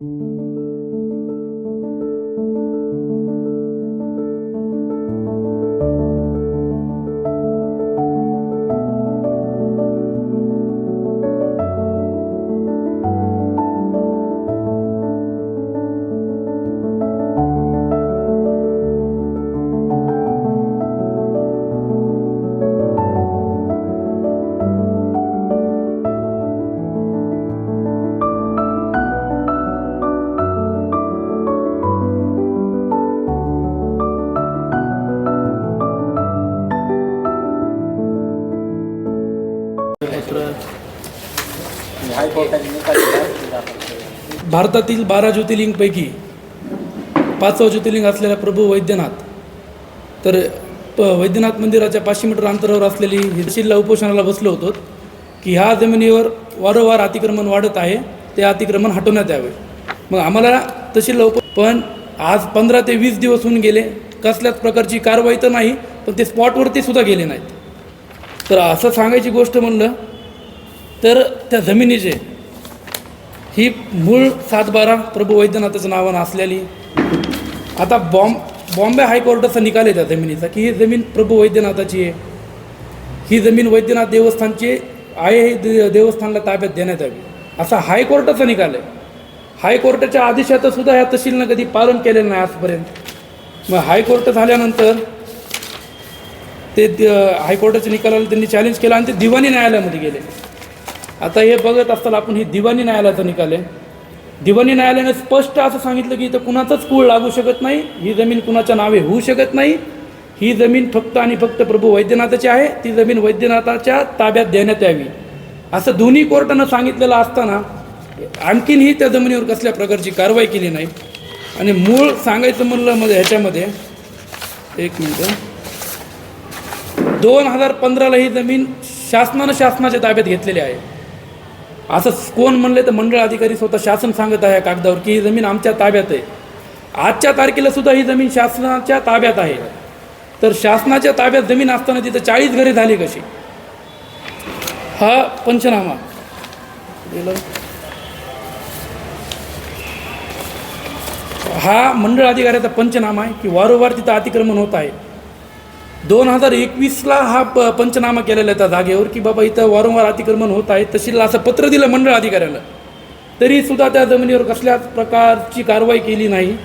हायकोर्टाने निकाल भारतातील बारा ज्योतिर्लिंगपैकी पाचवं ज्योतिर्लिंग असलेला प्रभू वैद्यनाथ. तर प वैद्यनाथ मंदिराच्या पाचशे मीटर अंतरावर असलेली ही उपोषणाला बसलो होतो की ह्या जमिनीवर वारंवार अतिक्रमण वाढत आहे ते अतिक्रमण हटवण्यात यावे. मग आम्हाला तशी लवकर पण आज पंधरा ते वीस दिवस होऊन गेले. कसल्याच प्रकारची कारवाई तर नाही पण ते स्पॉटवरती सुद्धा गेले नाहीत. तर असं सांगायची गोष्ट म्हणलं तर त्या जमिनीचे ही मूळ सातबारा प्रभू वैद्यनाथाचं नावानं असलेली. आता बॉम्ब बॉम्बे हायकोर्टाचा निकाल आहे त्या जमिनीचा की ही जमीन प्रभू वैद्यनाथाची आहे. ही जमीन वैद्यनाथ देवस्थानची आहे हे दे देवस्थानला ताब्यात देण्यात यावी. असा हायकोर्टाचा निकाल आहे. हायकोर्टाच्या आदेशाचं सुद्धा ह्या तहसीलनं कधी पालन केलेलं नाही आजपर्यंत. मग हायकोर्ट झाल्यानंतर ते द- हायकोर्टाच्या निकालाला त्यांनी चॅलेंज केला आणि ते दिवाणी न्यायालयामध्ये गेले. आता हे बघत असताना आपण ही दिवाणी न्यायालयाचा निकाल आहे दिवाणी न्यायालयाने स्पष्ट असं सांगितलं की इथं कुणाचाच कूळ लागू शकत नाही ही जमीन कुणाच्या नावे होऊ शकत नाही ही जमीन फक्त आणि फक्त प्रभू वैद्यनाथाची आहे ती जमीन वैद्यनाथाच्या ताब्यात देण्यात यावी. असं दोन्ही कोर्टानं सांगितलेलं असताना आणखीनही त्या जमिनीवर कसल्या प्रकारची कारवाई केली नाही. आणि मूळ सांगायचं म्हणलं म्हणजे ह्याच्यामध्ये एक मिनटं. दोन हजार पंधराला ही जमीन शासनानं शासनाच्या ताब्यात घेतलेली आहे. असं कोण म्हणले तर मंडळ अधिकारी स्वतः शासन सांगत आहे कागदावर की ही जमीन आमच्या ताब्यात आहे. आजच्या तारखेला सुद्धा ही जमीन शासनाच्या ताब्यात आहे. तर शासनाच्या ताब्यात जमीन असताना तिथं चाळीस घरे झाली कशी? हा पंचनामा. हा मंडळ अधिकाऱ्याचा पंचनामा आहे की वारंवार तिथं अतिक्रमण होत आहे. दोन हजार एकवीसला हा प पंचनामा केलेला आहे त्या जागेवर की बाबा इथं वारंवार अतिक्रमण होत आहे तहसीलला असं पत्र दिलं मंडळ अधिकाऱ्याला. तरीसुद्धा त्या जमिनीवर कसल्याच प्रकारची कारवाई केली नाही.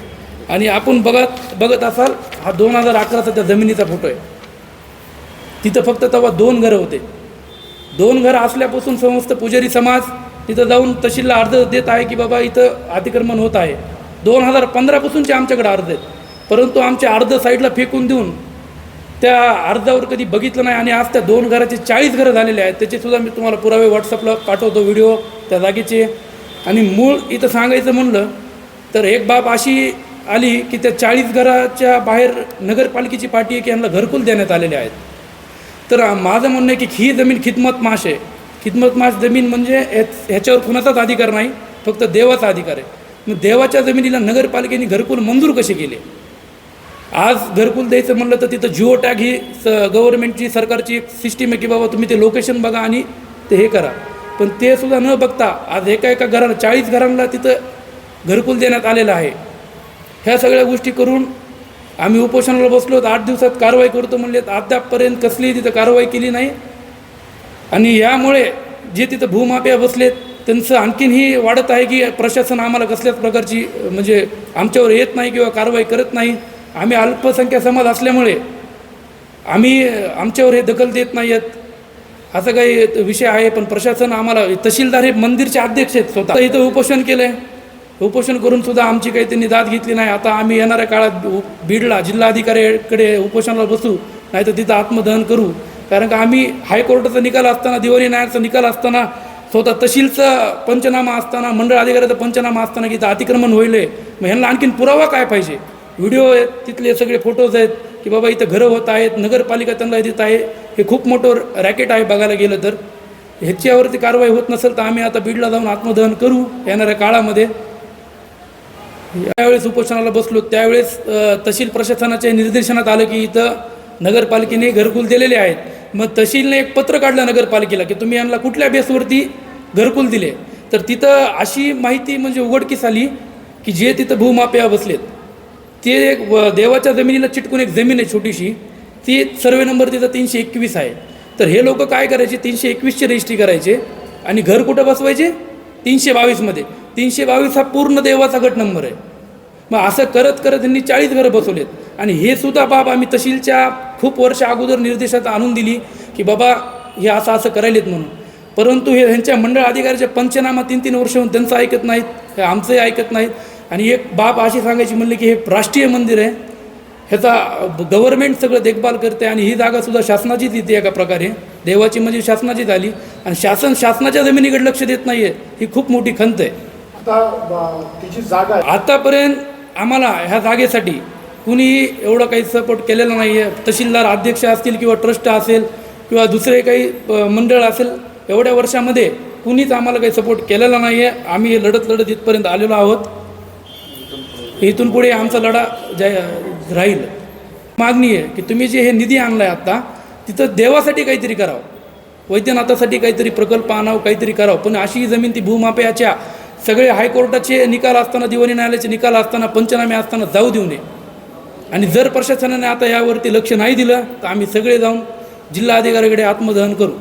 आणि आपण बघत बघत असाल हा दोन हजार अकराचा त्या जमिनीचा फोटो आहे. तिथं फक्त तेव्हा दोन घरं होते. दोन घरं असल्यापासून समस्त पुजारी समाज तिथं जाऊन तहसीलला अर्ज देत आहे की बाबा इथं अतिक्रमण होत आहे. दोन हजार पंधरापासूनचे आमच्याकडे अर्ज आहेत. परंतु आमचे अर्ज साईडला फेकून देऊन त्या अर्जावर कधी बघितलं नाही आणि आज त्या दोन घराचे चाळीस घरं झालेले आहेत त्याचे सुद्धा मी तुम्हाला पुरावे व्हॉट्सअपला पाठवतो व्हिडिओ त्या जागेचे. आणि मूळ इथं सांगायचं म्हणलं तर एक बाब अशी आली की त्या चाळीस घराच्या बाहेर नगरपालिकेची पाठी आहे की यांना घरकुल देण्यात आलेले आहेत. तर माझं म्हणणं आहे की ही जमीन खिदमत माश आहे. खिदमत माश जमीन म्हणजे ह्याच्यावर कुणाचाच अधिकार नाही फक्त देवाचा अधिकार आहे. मग देवाच्या जमिनीला नगरपालिकेने घरकुल मंजूर कसे केले? आज घरकुल द्यायचं म्हणलं तर तिथं जिओ टॅग ही स गव्हर्नमेंटची सरकारची एक सिस्टीम आहे की बाबा तुम्ही ते लोकेशन बघा आणि ते हे करा. पण ते सुद्धा न बघता आज एका एका घराला चाळीस घरांना तिथं घरकुल देण्यात आलेलं आहे. ह्या सगळ्या गोष्टी करून आम्ही उपोषणाला बसलो तर आठ दिवसात कारवाई करतो म्हणले तर अद्यापपर्यंत कसलीही तिथं कारवाई केली नाही. आणि यामुळे जे तिथं भूमाफिया बसलेत त्यांचं आणखीनही वाढत आहे की प्रशासन आम्हाला कसल्याच प्रकारची म्हणजे आमच्यावर येत नाही किंवा कारवाई करत नाही. आम्ही अल्पसंख्या समाज असल्यामुळे आम्ही आमच्यावर हे दखल देत नाही आहेत असं काही विषय आहे पण प्रशासन आम्हाला तहसीलदार हे मंदिरचे अध्यक्ष आहेत स्वतः. इथं उपोषण केलं आहे उपोषण करून सुद्धा आमची काही त्यांनी दाद घेतली नाही. आता आम्ही येणाऱ्या काळात उ- बीडला जिल्हाधिकाऱ्याकडे उपोषणाला बसू नाही तर तिथं आत्मदहन करू. कारण का आम्ही हायकोर्टाचा निकाल असताना दिवाळी न्यायाचा निकाल असताना स्वतः तहसीलचा पंचनामा असताना मंडळ अधिकाऱ्याचा पंचनामा असताना की इथं अतिक्रमण होईल. मग ह्यांना आणखीन पुरावा काय पाहिजे? व्हिडिओ आहेत तिथले सगळे फोटोज आहेत की बाबा इथं घरं होत आहेत नगरपालिका त्यांना देत आहे. हे खूप मोठं रॅकेट आहे बघायला गेलं तर. ह्याच्यावरती कारवाई होत नसेल तर आम्ही आता बीडला जाऊन आत्मदहन करू येणाऱ्या काळामध्ये. यावेळेस उपोषणाला बसलो त्यावेळेस तहसील प्रशासनाच्या निर्देशनात आलं की इथं नगरपालिकेने घरकुल दिलेले आहेत. मग तहसीलने एक पत्र काढलं नगरपालिकेला की तुम्ही यांना कुठल्या बेसवरती घरकुल दिले? तर तिथं अशी माहिती म्हणजे उघडकीस आली की जे तिथं भूमाफिया बसलेत. ते एक देवाच्या जमिनीला चिटकून एक जमीन आहे छोटीशी ती सर्वे नंबर तिचा तीनशे एकवीस आहे. तर हे लोक काय करायचे? तीनशे एकवीसची रजिस्ट्री करायचे आणि घर कुठं बसवायचे? तीनशे बावीसमध्ये तीनशे बावीस हा पूर्ण देवाचा गट नंबर आहे. मग असं करत करत त्यांनी चाळीस घरं बसवलेत. आणि हे सुद्धा बाब आम्ही तहसीलच्या खूप वर्ष अगोदर निर्देशात आणून दिली की बाबा हे असं असं करायलेत म्हणून. परंतु हे ह्यांच्या मंडळ अधिकाऱ्याच्या पंचनामा तीन तीन वर्ष होऊन त्यांचं ऐकत नाहीत हे आमचंही ऐकत नाहीत. आणि एक बाब अशी सांगायची म्हणली की हे राष्ट्रीय मंदिर आहे. ह्याचा गव्हर्नमेंट सगळं देखभाल करते आणि ही जागासुद्धा शासनाचीच येते एका प्रकारे. देवाची म्हणजे शासनाचीच आली. आणि शासन शासनाच्या जमिनीकडे लक्ष देत नाही आहे ही खूप मोठी खंत आहे. आता ब- ती जी जागा आतापर्यंत आम्हाला ह्या जागेसाठी कुणी एवढं काही सपोर्ट केलेला नाही आहे तहसीलदार अध्यक्ष असतील किंवा ट्रस्ट असेल किंवा दुसरे काही मंडळ असेल एवढ्या वर्षामध्ये कुणीच आम्हाला काही सपोर्ट केलेला नाही आहे आम्ही लढत लढत इथपर्यंत आलेलो आहोत. इथून पुढे आमचा लढा जय राहील. मागणी आहे की तुम्ही जे हे निधी आणलाय आत्ता तिथं देवासाठी काहीतरी करावं. वैद्यनाथासाठी काहीतरी प्रकल्प आणावं काहीतरी करावं. पण अशी ही जमीन ती भूमापयाच्या सगळे हायकोर्टाचे निकाल असताना दिवाणी न्यायालयाचे निकाल असताना पंचनामे असताना जाऊ देऊ नये. आणि जर प्रशासनाने आता यावरती लक्ष नाही दिलं तर आम्ही सगळे जाऊन जिल्हा अधिकाऱ्याकडे आत्मदहन करू.